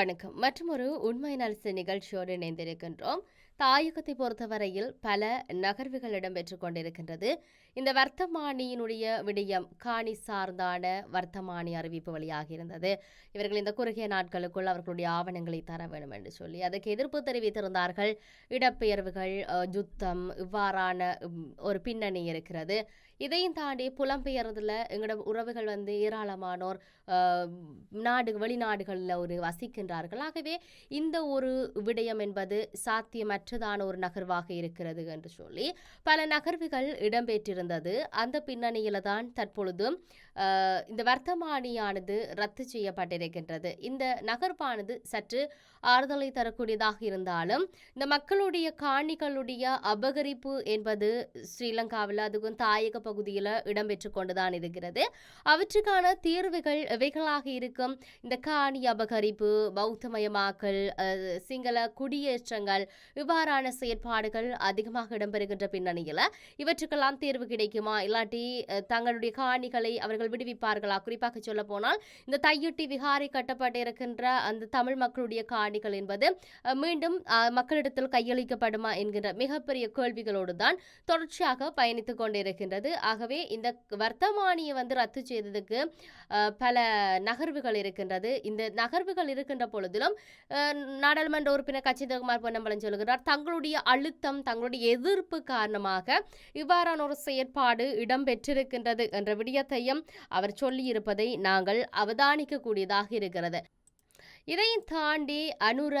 வணக்கம். மற்றும் ஒரு உண்மை நலசு நிகழ்ச்சியோடு இணைந்திருக்கின்றோம். தாயகத்தை பொறுத்தவரையில் பல நகர்வுகள் இடம்பெற்றுக் கொண்டிருக்கின்றது. இந்த வர்த்தமானியினுடைய விடயம் காணி சார்ந்தான வர்த்தமானி அறிவிப்பு வழியாக இருந்தது இவர்கள் இந்த குறுகிய நாட்களுக்குள் அவர்களுடைய ஆவணங்களை தர வேண்டும் என்று சொல்லி அதுக்கு எதிர்ப்பு தெரிவித்திருந்தார்கள். இடப்பெயர்வுகள் யுத்தம் இவ்வாறான ஒரு பின்னணி இருக்கிறது. இதையும் தாண்டி புலம்பெயர்ந்ததில் எங்களோட உறவுகள் வந்து ஏராளமானோர் நாடு வெளிநாடுகளில் ஒரு வசிக்கின்றார்கள். ஆகவே இந்த ஒரு விடயம் என்பது சாத்தியமற்றதான ஒரு நகர்வாக இருக்கிறது என்று சொல்லி பல நகர்வுகள் இடம்பெற்றிருந்தது. அந்த பின்னணியில தான் தற்பொழுது இந்த வர்த்தமானியானது ரத்து செய்யப்பட்டிருக்கின்றது. இந்த நகர்வானது சற்று ஆறுதலை தரக்கூடியதாக இருந்தாலும் இந்த மக்களுடைய காணிகளுடைய அபகரிப்பு என்பது ஸ்ரீலங்காவில் அதுவும் தாயக பகுதியில் இடம்பெற்று கொண்டுதான் இருக்கிறது. அவற்றுக்கான தீர்வுகள் எவைகளாக இருக்கும்? இந்த காணி அபகரிப்பு பௌத்தமயமாக்கல் சிங்கள குடியேற்றங்கள் இவ்வாறான செயற்பாடுகள் அதிகமாக இடம்பெறுகின்ற பின்னணியில் இவற்றுக்கெல்லாம் தீர்வு கிடைக்குமா? இல்லாட்டி தங்களுடைய காணிகளை அவர்கள் விடுவிப்பார்களா? குறிப்பாக சொல்ல போனால் இந்த தையொட்டி விகாரை கட்டப்பட்டிருக்கின்ற அந்த தமிழ் மக்களுடைய காணிகள் என்பது மீண்டும் மக்களிடத்தில் கையளிக்கப்படுமா என்கின்ற மிகப்பெரிய கேள்விகளோடு தான் தொடர்ச்சியாக பயணித்துக் கொண்டிருக்கின்றது. ஆகவே இந்த வர்த்தமானியை வந்து ரத்து செய்ததுக்கு பல நகர்வுகள் இருக்கின்றது. இந்த நகர்வுகள் இருக்கின்ற பொழுதிலும் நாடாளுமன்ற உறுப்பினர் கச்சிதகுமார் பொன்னம்பலம் சொல்கிறார் தங்களுடைய அழுத்தம் தங்களுடைய எதிர்ப்பு காரணமாக இவ்வாறான ஒரு செயற்பாடு இடம்பெற்றிருக்கின்றது என்ற விடயத்தையும் அவர் சொல்லியிருப்பதை நாங்கள் அவதானிக்கக்கூடியதாக இருக்கிறது. இதையும் தாண்டி அனுர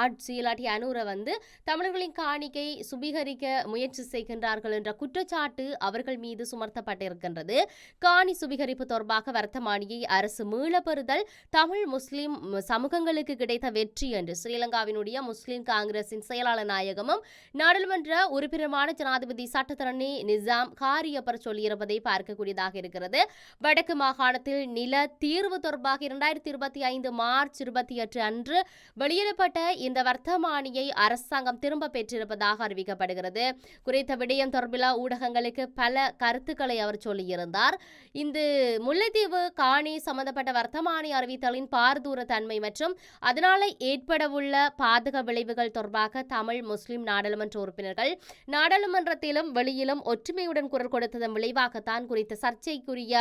ஆட்சி இல்லாட்டி அனுர வந்து தமிழர்களின் காணிக்கை சுபீகரிக்க முயற்சி செய்கின்றார்கள் என்ற குற்றச்சாட்டு அவர்கள் மீது சுமர்த்தப்பட்டிருக்கின்றது காணி சுபீகரிப்பு தொடர்பாக வர்த்தமானியை அரசு மீளப்பெறுதல் தமிழ் முஸ்லிம் சமூகங்களுக்கு கிடைத்த வெற்றி என்று ஸ்ரீலங்காவினுடைய முஸ்லிம் காங்கிரசின் செயலாளர் நாயகமும் நாடாளுமன்ற உறுப்பினருமான ஜனாதிபதி சட்டத்தரணி நிசாம் காரியப்பர் சொல்லியிருப்பதை பார்க்கக்கூடியதாக இருக்கிறது. வடக்கு மாகாணத்தில் நில தீர்வு தொடர்பாக இரண்டாயிரத்தி இருபத்தி ஐந்து மார்ச் இருபத்தி எட்டு அன்று வெளியிடப்பட்ட இந்த வர்த்தமானியை அரசாங்கம் திரும்ப பெற்றிருப்பதாக அறிவிக்கப்படுகிறது. குறித்த விடயம் தொடர்பில் ஊடகங்களுக்கு பல கருத்துக்களை அவர் சொல்லியிருந்தார். இந்த முல்லைத்தீவு காணி சம்பந்தப்பட்ட வர்த்தமானி அறிவித்தலின் பாரதூர தன்மை மற்றும் அதனால ஏற்படவுள்ள பாதக விளைவுகள் தொடர்பாக தமிழ் முஸ்லிம் நாடாளுமன்ற உறுப்பினர்கள் நாடாளுமன்றத்திலும் வெளியிலும் ஒற்றுமையுடன் குரல் கொடுத்ததன் விளைவாகத்தான் குறித்த சர்ச்சைக்குரிய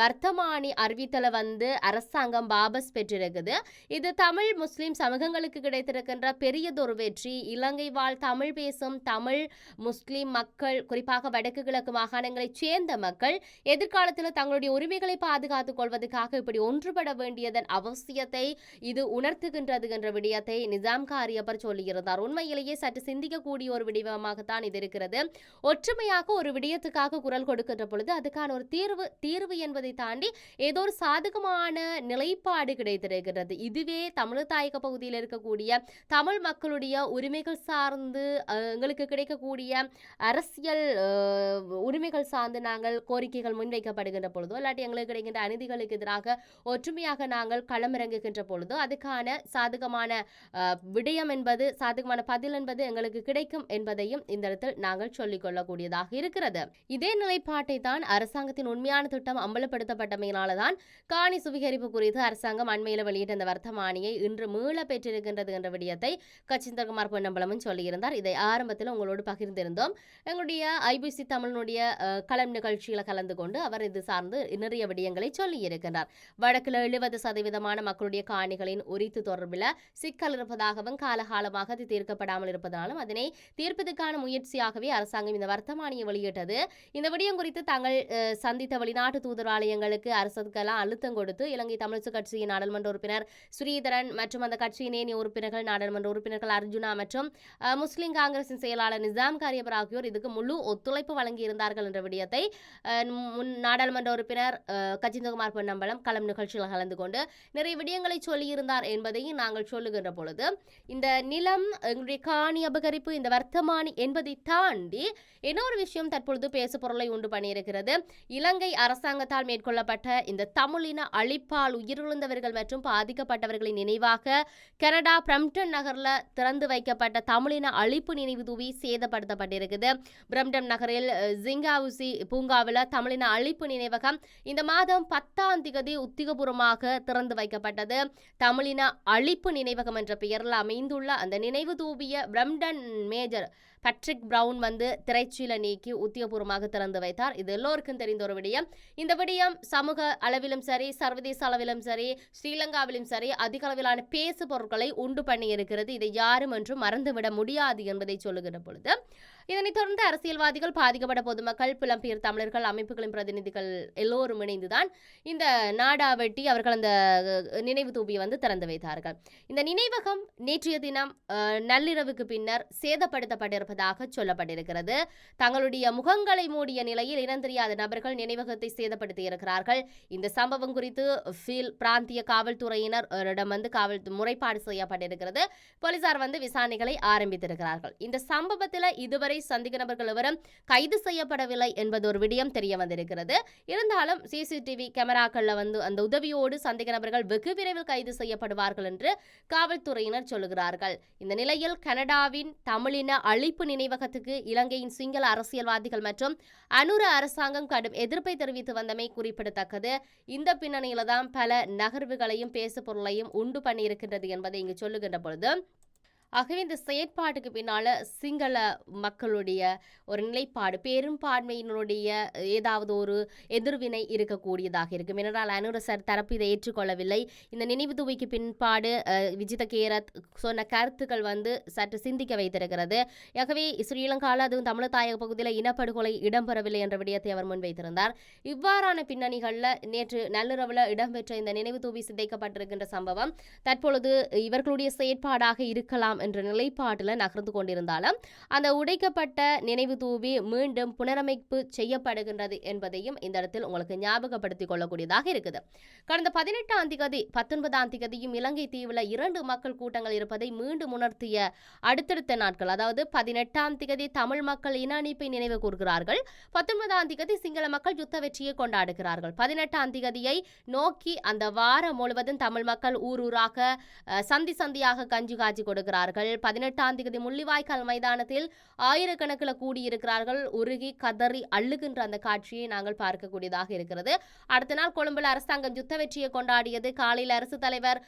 வர்த்தமானி அறிவித்தலை வந்து அரசாங்கம் வாபஸ் பெற்றிருக்குது. இது தமிழ் முஸ்லிம் சமூகங்களுக்கு கிடைத்திருக்கின்ற பெரியதொரு வெற்றி. இலங்கை வாழ் தமிழ் பேசும் தமிழ் முஸ்லிம் மக்கள் குறிப்பாக வடக்கு கிழக்கு மாகாணங்களைச் சேர்ந்த மக்கள் எதிர்காலத்தில் தங்களுடைய உரிமைகளை பாதுகாத்துக் கொள்வதற்காக இப்படி ஒன்றுபட வேண்டியதன் அவசியத்தை இது உணர்த்துகின்றது என்ற விடயத்தை நிசாம் காரியப்பர் சொல்லியிருந்தார். உண்மையிலேயே சற்று சிந்திக்கக்கூடிய ஒரு விடயமாகத்தான் இது இருக்கிறது. ஒற்றுமையாக ஒரு விடயத்துக்காக குரல் கொடுக்கின்ற பொழுது அதுக்கான ஒரு தீர்வு தீர்வு என்பதை தாண்டி ஏதோ ஒரு சாதகமான நிலைப்பாடு கிடைத்திருக்கிறது. இது இதுவே தமிழ் தாயக பகுதியில் இருக்கக்கூடிய தமிழ் மக்களுடைய உரிமைகள் சார்ந்து எங்களுக்கு கிடைக்கக்கூடிய அரசியல் உரிமைகள் சார்ந்து நாங்கள் கோரிக்கைகள் முன்வைக்கப்படுகின்ற பொழுதோ இல்லாட்டி எங்களுக்கு கிடைக்கின்ற அநீதிகளுக்கு எதிராக ஒற்றுமையாக நாங்கள் களமிறங்குகின்ற பொழுதோ அதுக்கான சாதகமான விடயம் என்பது சாதகமான பதில் என்பது எங்களுக்கு கிடைக்கும் என்பதையும் இந்த இடத்தில் நாங்கள் சொல்லிக் கொள்ளக்கூடியதாக இருக்கிறது. இதே நிலைப்பாட்டை தான் அரசாங்கத்தின் உண்மையான திட்டம் அம்பலப்படுத்தப்பட்டமையினால தான் காணி சுவீகரிப்பு குறித்து அரசாங்கம் அண்மையில் வெளியிட்ட இந்த வர்த்தமானியை இன்று மீள பெற்றிருக்கின்றது என்ற விடயத்தை கச்சிந்தகுமார் பொன்னம்பலமும் சொல்லியிருந்தார். இதை ஆரம்பத்தில் உங்களோடு பகிர்ந்திருந்தோம். எங்களுடைய ஐபிசி தமிழனுடைய அஹ், களம் நிகழ்ச்சியில் கலந்து கொண்டு அவர் இது சார்ந்து நிறைய விடயங்களை சொல்லியிருக்கிறார் வடக்கில் எழுபது சதவீதமான மக்களுடைய காணிகளின் உரித்து தொடர்பில் சிக்கல் இருப்பதாகவும் காலகாலமாக அது தீர்க்கப்படாமல் இருப்பதாலும் அதனை தீர்ப்பதற்கான முயற்சியாகவே அரசாங்கம் இந்த வர்த்தமானியை வெளியிட்டது. இந்த விடயம் குறித்து தாங்கள் சந்தித்த வெளிநாட்டு தூதராலயங்களுக்கு அரசுக்கெல்லாம் அழுத்தம் கொடுத்து இலங்கை தமிழரசு கட்சியின் நாடாளுமன்ற உறுப்பினர் ஸ்ரீதரன் மற்றும் அந்த கட்சியின் ஏனைய உறுப்பினர்கள் நாடாளுமன்ற உறுப்பினர்கள் அர்ஜுனா மற்றும் முஸ்லிம் காங்கிரசின் செயலாளர் நிசாம் காரியபர் ஆகியோர் இதுக்கு முழு ஒத்துழைப்பு வழங்கியிருந்தார்கள் என்ற விடயத்தை முன் நாடாளுமன்ற உறுப்பினர் கஜிந்தகுமார் பொன்னம்பலம் களம் நிகழ்ச்சியில் கலந்து கொண்டு நிறைய விடயங்களை சொல்லியிருந்தார் என்பதையும் நாங்கள் சொல்லுகின்ற பொழுது இந்த நிலம் எங்களுடைய காணி அபகரிப்பு இந்த வர்த்தமானி என்பதை தாண்டி இன்னொரு விஷயம் தற்பொழுது பேசு பொருளை உண்டு பண்ணியிருக்கிறது? இலங்கை அரசாங்கத்தால் மேற்கொள்ளப்பட்ட இந்த தமிழின அழிப்பால் உயிரிழந்தவர்கள் மற்றும் பாதிக்கப்பட்ட அவர்களின் நினைவாக கனடா பிரம்டன் நகரில் திறந்து வைக்கப்பட்ட தமிழின அழிப்பு நினைவு தூவி சேதப்படுத்தப்பட்டிருக்குது. பிரம்டன் நகரில் ஜிங்காவுசி பூங்காவில் தமிழின அழிப்பு நினைவகம் இந்த மாதம் பத்தாம் திகதி உத்திகபூர்வமாக திறந்து வைக்கப்பட்டது. தமிழின அழிப்பு நினைவகம் என்ற பெயரில் அமைந்துள்ள அந்த நினைவு தூவிய பிரம்டன் மேஜர் பட்ரிக் பிரவுன் வந்து திரைச்சீல நீக்கி உத்தியபூர்வமாக திறந்து வைத்தார். இது எல்லோருக்கும் தெரிந்த ஒரு விடயம். இந்த விடயம் சமூக அளவிலும் சரி சர்வதேச அளவிலும் சரி ஸ்ரீலங்காவிலும் சரி அதிக அளவிலான பேசு பொருட்களை உண்டு பண்ணி இருக்கிறது இதை யாரும் என்றும் மறந்துவிட முடியாது என்பதை சொல்லுகிற பொழுது இதனைத் தொடர்ந்து அரசியல்வாதிகள் பாதிக்கப்பட்ட பொதுமக்கள் புலம்பெயர் தமிழர்கள் அமைப்புகளின் பிரதிநிதிகள் எல்லோரும் இணைந்துதான் இந்த நாடா வெட்டி அவர்கள் அந்த நினைவு தூபியை வந்து திறந்து வைத்தார்கள். இந்த நினைவகம் நேற்றைய தினம் நள்ளிரவுக்கு பின்னர் சேதப்படுத்தப்பட்டிருப்பதாக சொல்லப்பட்டிருக்கிறது. தங்களுடைய முகங்களை மூடிய நிலையில் இனந்தெரியாத நபர்கள் நினைவகத்தை சேதப்படுத்தி இருக்கிறார்கள். இந்த சம்பவம் குறித்து ஃபீல் பிராந்திய காவல்துறையினரிடம் வந்து காவல் முறைப்பாடு செய்யப்பட்டிருக்கிறது. போலீசார் வந்து விசாரணைகளை ஆரம்பித்திருக்கிறார்கள். இந்த சம்பவத்தில் இதுவரை சந்தேக நபர்கள் எவரும் கைது செய்யப்படவில்லை என்பது ஒரு விடயம் தெரிய வந்திருக்கிறது. இருந்தாலும் சிசிடிவி கேமராக்களில் வந்து அந்த உதவியோடு சந்தேக நபர்கள் வெகு விரைவில் கைது செய்யப்படுவார்கள் என்று காவல்துறையினர் சொல்லுகிறார்கள். இந்த நிலையில் கனடாவின் தமிழின அழிப்பு நினைவகத்துக்கு இலங்கையின் சிங்கள அரசியல்வாதிகள் மற்றும் அனுர அரசாங்கம் கடும் எதிர்ப்பை தெரிவித்து வந்தமை குறிப்பிடத்தக்கது. இந்த பின்னணியில தான் பல நகர்வுகளையும் பேசு பொருளையும் உண்டு பண்ணியிருக்கின்றது என்பதை இங்கு சொல்லுகின்ற பொழுது ஆகவே இந்த செயற்பாட்டுக்கு பின்னால் சிங்கள மக்களுடைய ஒரு நிலைப்பாடு பெரும்பான்மையினுடைய ஏதாவது ஒரு எதிர்வினை இருக்கக்கூடியதாக இருக்கும். ஏனென்றால் அனுரசர் தரப்பு இதை ஏற்றுக்கொள்ளவில்லை. இந்த நினைவு துவைக்கு பின்பாடு விஜித கேரத் சொன்ன கருத்துக்கள் வந்து சற்று சிந்திக்க வைத்திருக்கிறது. ஆகவே ஸ்ரீலங்காவில் அதுவும் தமிழ் தாயக பகுதியில் இனப்படுகொலை இடம்பெறவில்லை என்ற விடயத்தை அவர் முன்வைத்திருந்தார். இவ்வாறான பின்னணிகளில் நேற்று நள்ளிரவில் இடம்பெற்ற இந்த நினைவு தூவி சிதைக்கப்பட்டிருக்கின்ற சம்பவம் தற்பொழுது இவர்களுடைய செயற்பாடாக இருக்கலாம் என்ற நிலைப்பாட்டில் நகர்ந்து கொண்டிருந்தாலும் அந்த உடைக்கப்பட்ட நினைவு தூவி மீண்டும் புனரமைப்பு செய்யப்படுகின்றது என்பதையும் இந்த இடத்தில் உங்களுக்கு ஞாபகப்படுத்திக் கொள்ளக்கூடியதாக இருக்குது. கடந்த பதினெட்டாம் திகதி பத்தொன்பதாம் திகதியும் இலங்கை தீவில் இரண்டு மக்கள் கூட்டங்கள் இருப்பதை மீண்டும் உணர்த்திய அடுத்தடுத்த நாட்கள் அதாவது பதினெட்டாம் திகதி தமிழ் மக்கள் இன அணிப்பை நினைவு கூறுகிறார்கள் பத்தொன்பதாம் திகதி சிங்கள மக்கள் யுத்த வெற்றியை கொண்டாடுகிறார்கள். பதினெட்டாம் திகதியை நோக்கி அந்த வாரம் முழுவதும் தமிழ் மக்கள் ஊர் ஊராக சந்தி சந்தியாக கஞ்சி காட்சி கொடுக்கிறார்கள். இருக்கிறார்கள் பதினெட்டாம் தேதி முள்ளிவாய்க்கால் மைதானத்தில் ஆயிரக்கணக்கில் கூடியிருக்கிறார்கள். உருகி கதறி அள்ளுகின்ற அந்த காட்சியை நாங்கள் பார்க்கக்கூடியதாக இருக்கிறது. அடுத்த நாள் கொழும்பில் அரசாங்கம் யுத்த வெற்றியை கொண்டாடியது. காலையில் அரசு தலைவர்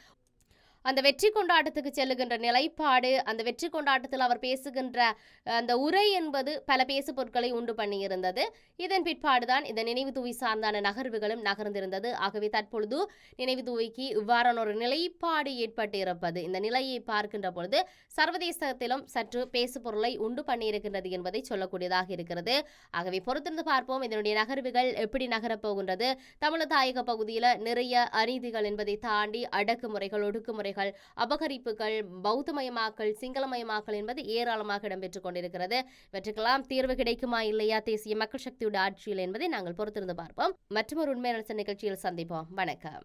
அந்த வெற்றி கொண்டாட்டத்துக்கு செல்லுகின்ற நிலைப்பாடு அந்த வெற்றி கொண்டாட்டத்தில் அவர் பேசுகின்ற அந்த உரை என்பது பல பேசு பொருட்களை உண்டு பண்ணியிருந்தது. இதன் பிற்பாடுதான் இந்த நினைவு தூவி சார்ந்தான நகர்வுகளும் நகர்ந்திருந்தது. ஆகவே தற்பொழுது நினைவு தூவிக்கு இவ்வாறான ஒரு நிலைப்பாடு ஏற்பட்டு இருப்பது இந்த நிலையை பார்க்கின்ற பொழுது சர்வதேசத்திலும் சற்று பேசு பொருளை உண்டு பண்ணியிருக்கின்றது என்பதை சொல்லக்கூடியதாக இருக்கிறது. ஆகவே பொறுத்திருந்து பார்ப்போம் இதனுடைய நகர்வுகள் எப்படி நகரப் போகின்றது தமிழக தாயக பகுதியில் நிறைய அநீதிகள் என்பதை தாண்டி அடக்குமுறைகள் ஒடுக்குமுறை கொலைகள் அபகரிப்புகள் பௌத்தமயமாக்கல் சிங்களமயமாக்கல் என்பது ஏராளமாக இடம்பெற்றுக் கொண்டிருக்கிறது. இவற்றுக்கெல்லாம் தீர்வு கிடைக்குமா இல்லையா? தேசிய மக்கள் சக்தியோட ஆட்சியில் என்பதை நாங்கள் பொறுத்திருந்து பார்ப்போம். மற்றொரு உண்மையான நிகழ்ச்சியில் சந்திப்போம். வணக்கம்.